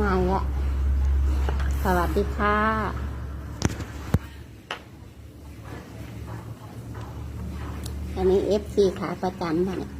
มาอีกแล้วสวัสดีค่ะ อันนี้เอฟซีขาประจำค่ะเนี่ย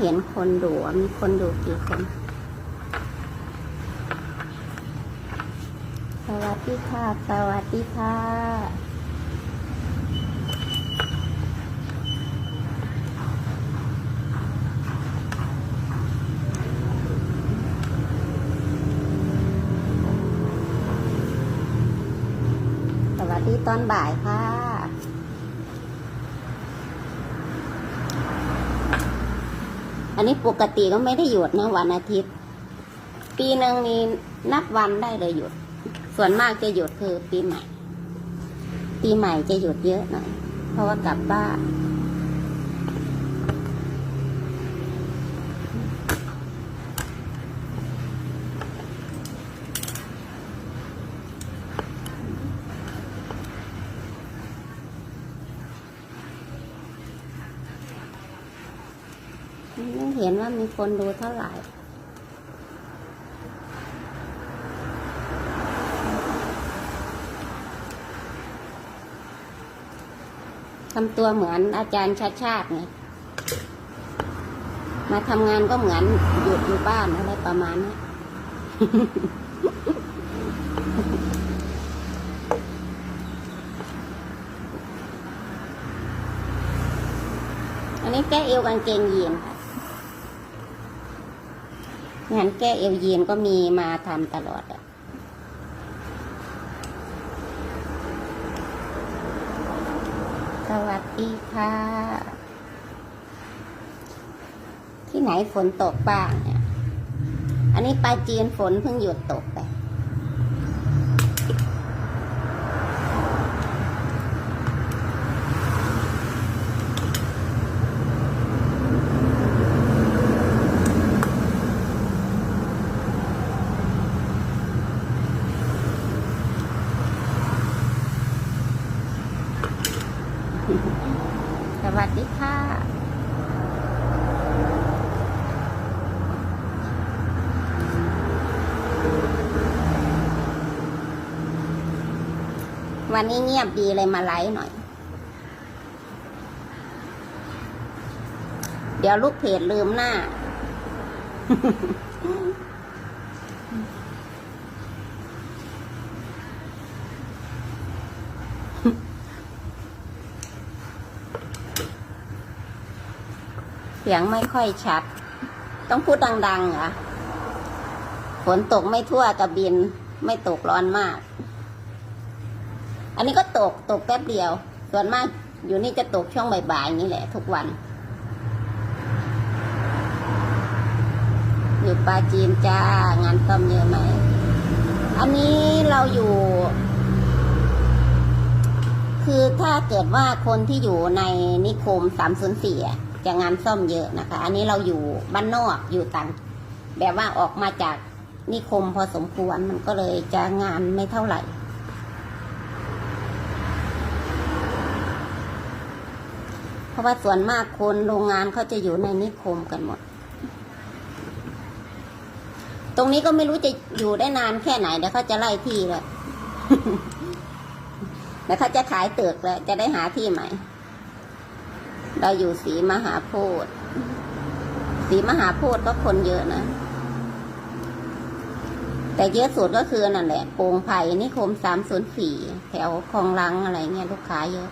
เห็นคนดูมีคนดูกี่คน สวัสดีค่ะ สวัสดีค่ะ สวัสดีตอนบ่ายค่ะ อันนี้ปกติก็ไม่ได้หยุดนะวันอาทิตย์ ปีหนึ่งนี้นับวันได้เลยหยุด ส่วนมากจะหยุดคือปีใหม่ ปีใหม่จะหยุดเยอะหน่อยเพราะว่ากลับบ้าน ไม่ เห็นว่ามีคนดูเท่าไหร่ทำตัวเหมือนอาจารย์ชาติชาติไงมาทำงานก็เหมือนหยุดอยู่บ้านอะไรประมาณนี้อันนี้แก้เอวกางเกงยีนค่ะ งานแก้เอวยีนก็มีมาทำตลอดอะสวัสดีค่ะ ที่ไหนฝนตกบ้างเนี่ย อันนี้ปลาจีนฝนเพิ่งหยุดตกไป สวัสดีค่ะ วันนี้เงียบดีเลยมาไลฟ์หน่อย เดี๋ยวลูกเพจลืมหน้า เสียงไม่ค่อยชัด ต้องพูดดังๆเหรอฝนตกไม่ทั่วกระบิน ไม่ตกร้อนมาก อันนี้ก็ตกตกแป๊บเดียว ส่วนมากอยู่นี่จะตกช่วงบ่ายๆนี่แหละ ทุกวัน อยู่ปลาจีนจ้างานซ่อมเยอะไหม อันนี้เราอยู่ คือถ้าเกิดว่าคนที่อยู่ในนิคม304อ่จะงานซ่อมเยอะนะคะ อันนี้เราอยู่บ้านนอกอยู่ต่างแบบว่าออกมาจากนิคมพอสมควรมันก็เลยจะงานไม่เท่าไหร่ เพ ราะว่าส่วนมากคนโรงงานเขาจะอยู่ในนิคมกันหมด ตรงนี้ก็ไม่รู้จะอยู่ได้นานแค่ไหนเดี๋ยวเขาจะไล่ที่แล้วเดี๋ยวเขาจะขายตึกแล้วจะได้หาที่ใหม่ เราอยู่สีมหาโพธิ์สีมหาโพธิ์ก็คนเยอะนะแต่เยอะสุดก็คือนั่นแหละโปงไผ่นิคมสามศูนย์สี่แถวคลองลังอะไรเงี้ยลูกค้าเยอะ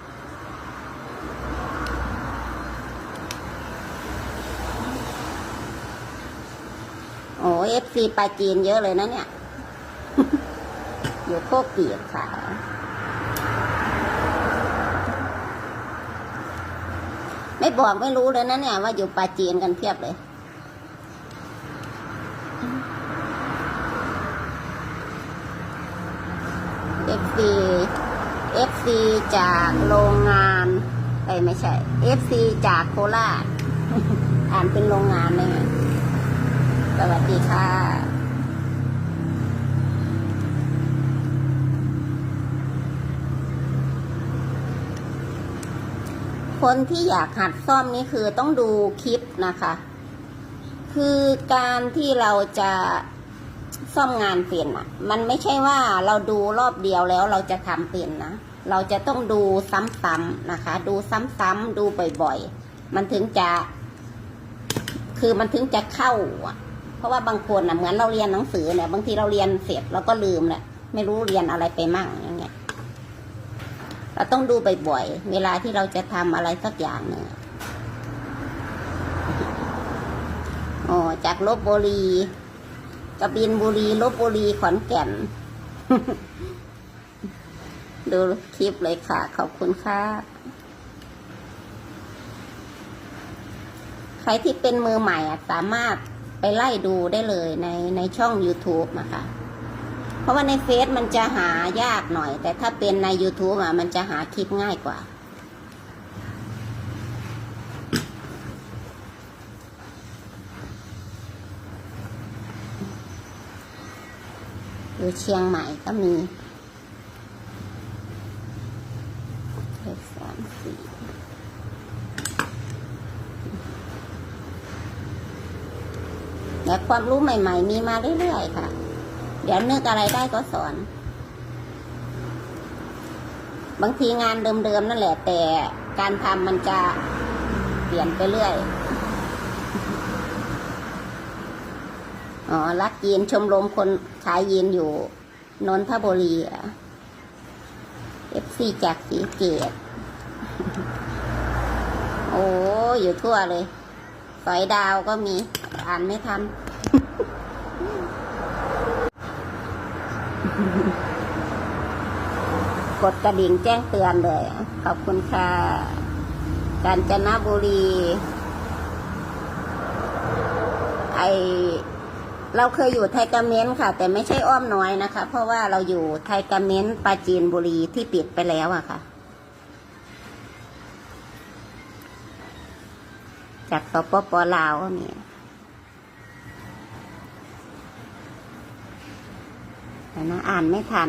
เอฟซีปลาจีนเยอะเลยนะเนี่ย อยู่โคกเปียกค่ะ ไม่บอกไม่รู้เลยนะเนี่ยว่าอยู่ปาจีนกันเพียบเลย FC FC จากโรงงานเอ้ยไม่ใช่ FC จากโคราช อ่านเป็นโรงงานเลย สวัสดีค่ะคนที่อยากหัดซ่อมนี่คือต้องดูคลิปนะคะ คือการที่เราจะซ่อมงานเป็นอะมันไม่ใช่ว่าเราดูรอบเดียวแล้วเราจะทำเป็นนะ เราจะต้องดูซ้ำๆนะคะ ดูซ้ำๆดูบ่อยๆ มันถึงจะ คือมันถึงจะเข้าอะ เพราะว่าบางคนอะเหมือนเราเรียนหนังสือเนี่ยบางทีเราเรียนเสร็จเราก็ลืมแหละไม่รู้เรียนอะไรไปมั่งอย่างเงี้ยเราต้องดูบ่อยๆเวลาที่เราจะทำอะไรสักอย่างหนึ่งโอ้จากลบบุรีกบินบุรีลบบุรีขอนแก่น ดูคลิปเลยค่ะ ขอบคุณค่ะ ใครที่เป็นมือใหม่อะสามารถ ไปไล่ดูได้เลยในในช่อง YouTube นะคะ เพราะว่าในเฟซมันจะหายากหน่อย แต่ถ้าเป็นใน YouTube อะมันจะหาคลิปง่ายกว่าอยู่เชียงใหม่ก็มีเลขสามสี่แต่ ความรู้ใหม่ ๆ มีมาเรื่อยๆค่ะ เดี๋ยวนึกอะไรได้ก็สอน บางทีงานเดิมๆนั่นแหละ แต่การทำมันจะเปลี่ยนไปเรื่อยอ๋อรักยีนชมรมคนขายยีนอยู่นนทบุรีอะเอฟซีจากสีเกตโอ้ อยู่ทั่วเลยสอยดาวก็มี อ่านไม่ทัน กดกระดิ่งแจ้งเตือนเลย ขอบคุณค่ะ กาญจนบุรี ไอเราเคยอยู่ไทยกาเมนต์ค่ะ แต่ไม่ใช่อ้อมน้อยนะคะ เพราะว่าเราอยู่ไทยกาเมนต์ปาจีนบุรีที่ปิดไปแล้วอะค่ะ จากสปปลาวก็มีแต่นะอ่านไม่ทัน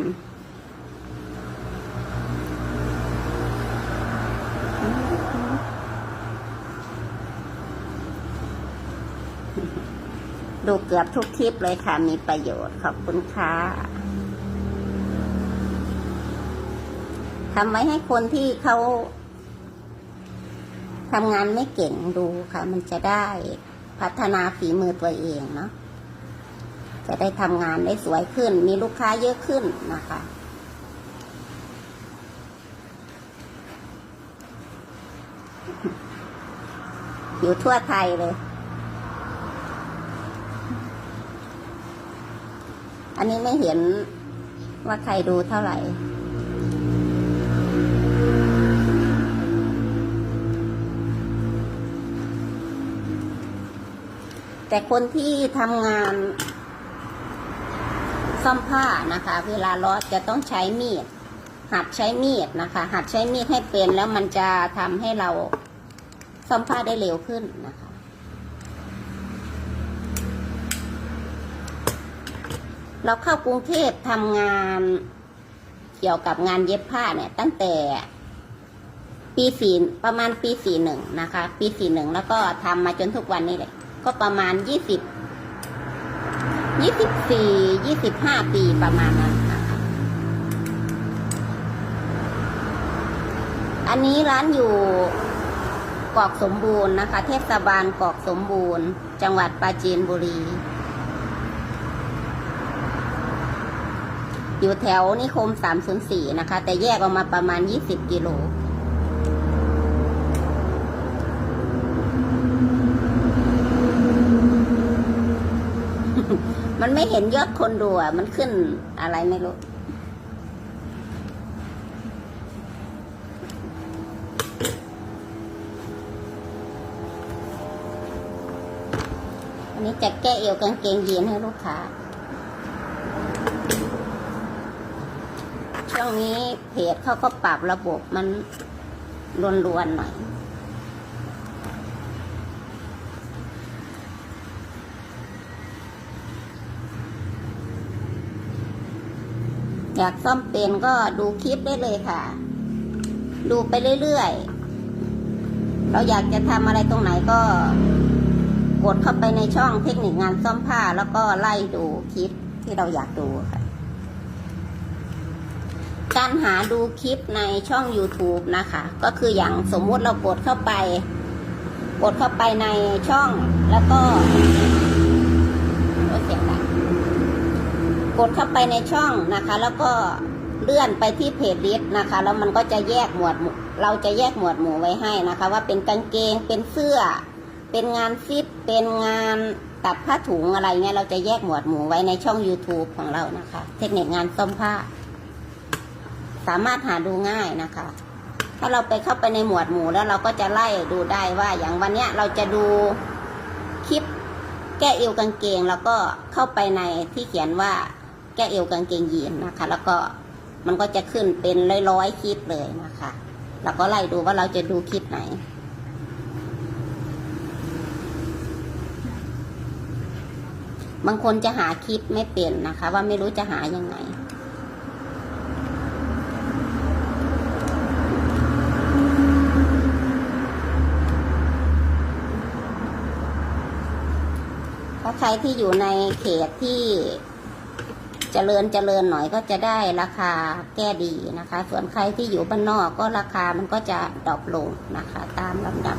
ดูเกือบทุกคลิปเลยค่ะ มีประโยชน์ขอบคุณค่ะทำไว้ให้คนที่เขาทำงานไม่เก่งดูค่ะ มันจะได้พัฒนาฝีมือตัวเองเนาะจะได้ทำงานได้สวยขึ้น มีลูกค้าเยอะขึ้นนะคะ อยู่ทั่วไทยเลย อันนี้ไม่เห็นว่าใครดูเท่าไหร่ แต่คนที่ทำงานซ่อมผ้านะคะ เวลาล้อจะต้องใช้มีด หัดใช้มีดนะคะ หัดใช้มีดให้เป็นแล้วมันจะทำให้เราซ่อมผ้าได้เร็วขึ้นนะคะ เราเข้ากรุงเทพทำงานเกี่ยวกับงานเย็บผ้าเนี่ย ตั้งแต่ปีสี่ประมาณปีสี่หนึ่งนะคะ ปีสี่หนึ่งแล้วก็ทำมาจนทุกวันนี้เลยก็ประมาณยี่สิบยี่สิบสี่ยี่สิบห้าปีประมาณนั้นนะคะอันนี้ร้านอยู่กอกสมบูรณ์นะคะ เทศบาลกอกสมบูรณ์ จังหวัดปราจีนบุรี อยู่แถวนิคมสามศูนย์สี่นะคะ แต่แยกออกมาประมาณยี่สิบกิโลมันไม่เห็นยอดคนดูอะ มันขึ้นอะไรไม่รู้ อันนี้จะแก้เอวกางเกงยีนให้ลูกค้า ช่วงนี้เพจเขาก็ปรับระบบมันรวนๆหน่อย อยากซ่อมเป็นก็ดูคลิปได้เลยค่ะ ดูไปเรื่อยๆ เราอยากจะทำอะไรตรงไหนก็กดเข้าไปในช่องเทคนิคงานซ่อมผ้าแล้วก็ไล่ดูคลิปที่เราอยากดูค่ะ การหาดูคลิปในช่อง YouTube นะคะ ก็คืออย่างสมมุติเรากดเข้าไป กดเข้าไปในช่องแล้วก็เสียงดังกดเข้าไปในช่องนะคะ แล้วก็เลื่อนไปที่เพจลิสต์นะคะแล้วมันก็จะแยกหมวดเราจะแยกหมวดหมู่ไว้ให้นะคะ ว่าเป็นกางเกงเป็นเสื้อ เป็นงานซิปเป็นงานตัดผ้าถุงอะไรเงี้ยเราจะแยกหมวดหมู่ไว้ในช่อง YouTube ของเรานะคะ เทคนิคงานซ่อมผ้า สามารถหาดูง่ายนะคะ ถ้าเราไปเข้าไปในหมวดหมู่แล้วเราก็จะไล่ดูได้ว่าอย่างวันเนี้ยเราจะดูคลิปแก้เอวกางเกง แล้วก็เข้าไปในที่เขียนว่าแก้เอวกางเกงยีนนะคะ แล้วก็มันก็จะขึ้นเป็นร้อยๆคลิปเลยนะคะเราก็ไล่ดูว่าเราจะดูคลิปไหนบางคนจะหาคลิปไม่เป็นนะคะ ว่าไม่รู้จะหายังไง ใครที่อยู่ในเขตที่เจริญเจริญหน่อยก็จะได้ราคาแก้ดีนะคะ ส่วนใครที่อยู่บ้านนอกก็ราคามันก็จะดรอปลงนะคะ ตามลำดับ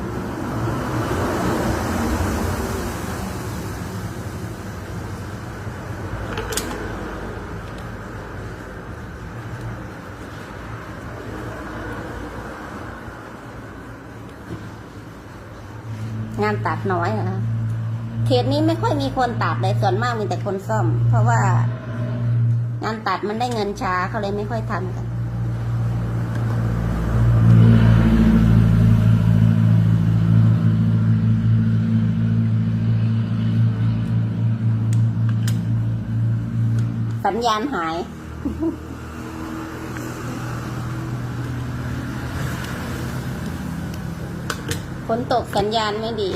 งานตัดน้อยนะคะ เขตนี้ไม่ค่อยมีคนตัดเลยส่วนมากมีแต่คนซ่อม เพราะว่างานตัดมันได้เงินช้าเขาเลยไม่ค่อยทำกันสัญญาณหาย ฝนตกสัญญาณไม่ดี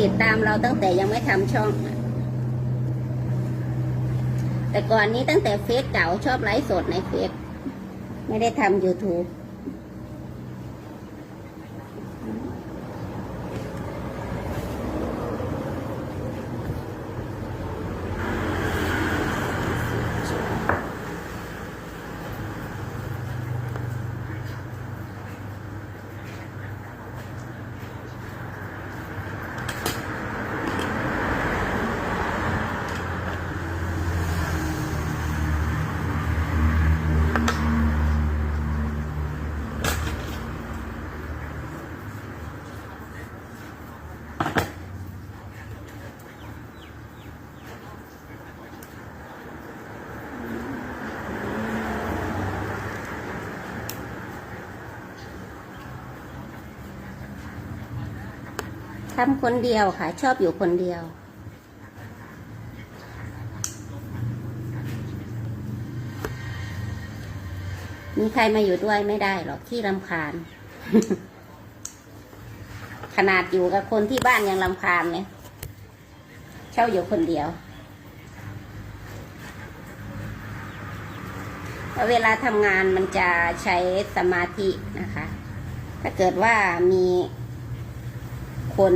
ติดตามเราตั้งแต่ยังไม่ทำช่อง แต่ก่อนนี้ตั้งแต่เฟซเก่าชอบไลฟ์สดในเฟซไม่ได้ทำ YouTube ทำคนเดียวค่ะ ชอบอยู่คนเดียว มีใครมาอยู่ด้วยไม่ได้หรอกที่รำคาญ ขนาดอยู่กับคนที่บ้านยังรำคาญเลยเช่าอยู่คนเดียวแล้วเวลาทำงานมันจะใช้สมาธินะคะ ถ้าเกิดว่ามี คน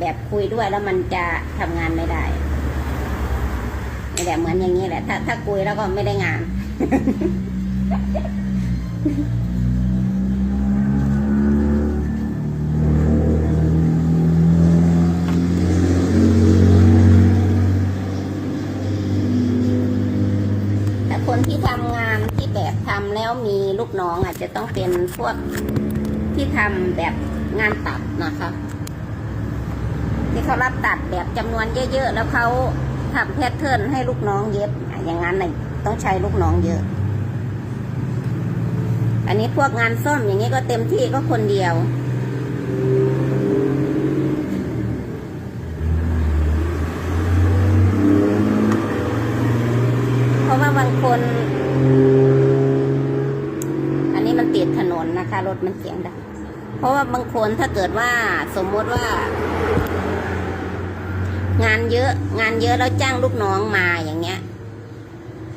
แบบคุยด้วยแล้วมันจะทำงานไม่ได้นี่แหละเหมือนอย่างนี้แหละ ถ้าถ้าคุยแล้วก็ไม่ได้งาน แต่คนที่ทำงานที่แบบทำแล้วมีลูกน้องอาจจะต้องเป็นพวกที่ทำแบบงานตัดนะคะ เขารับตัดแบบจำนวนเยอะๆ แล้วเขาทำแพทเทิร์นให้ลูกน้องเย็บอย่างนั้นน่ะต้องใช้ลูกน้องเยอะ อันนี้พวกงานซ่อมอย่างนี้ก็เต็มที่ก็คนเดียวเพราะว่าบางคนอันนี้มันติดถนนนะคะ รถมันเสียงดังเพราะว่าบางคนถ้าเกิดว่าสมมติว่า งานเยอะงานเยอะแล้วจ้างลูกน้องมาอย่างเงี้ย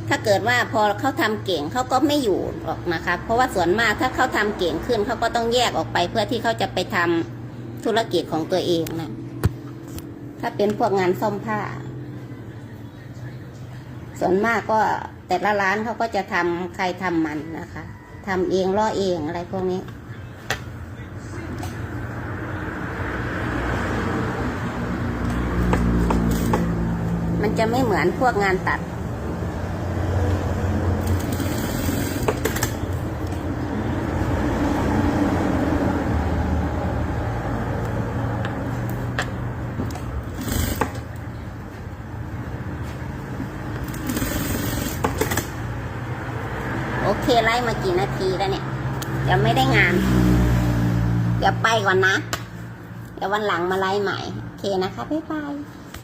ถ้าเกิดว่าพอเขาทำเก่งเขาก็ไม่อยู่หรอกนะคะ เพราะว่าส่วนมากถ้าเขาทำเก่งขึ้นเขาก็ต้องแยกออกไปเพื่อที่เขาจะไปทำธุรกิจของตัวเองนะถ้าเป็นพวกงานซ่อมผ้า ส่วนมากก็แต่ละร้านเขาก็จะทำใครทำมันนะคะทำเองล่อเองอะไรพวกนี้ มันจะไม่เหมือนพวกงานตัด โอเคไล่มากี่นาทีแล้วเนี่ย เดี๋ยวไม่ได้งาน เดี๋ยวไปก่อนนะ เดี๋ยววันหลังมาไล่ใหม่ โอเคนะคะ บ๊ายบาย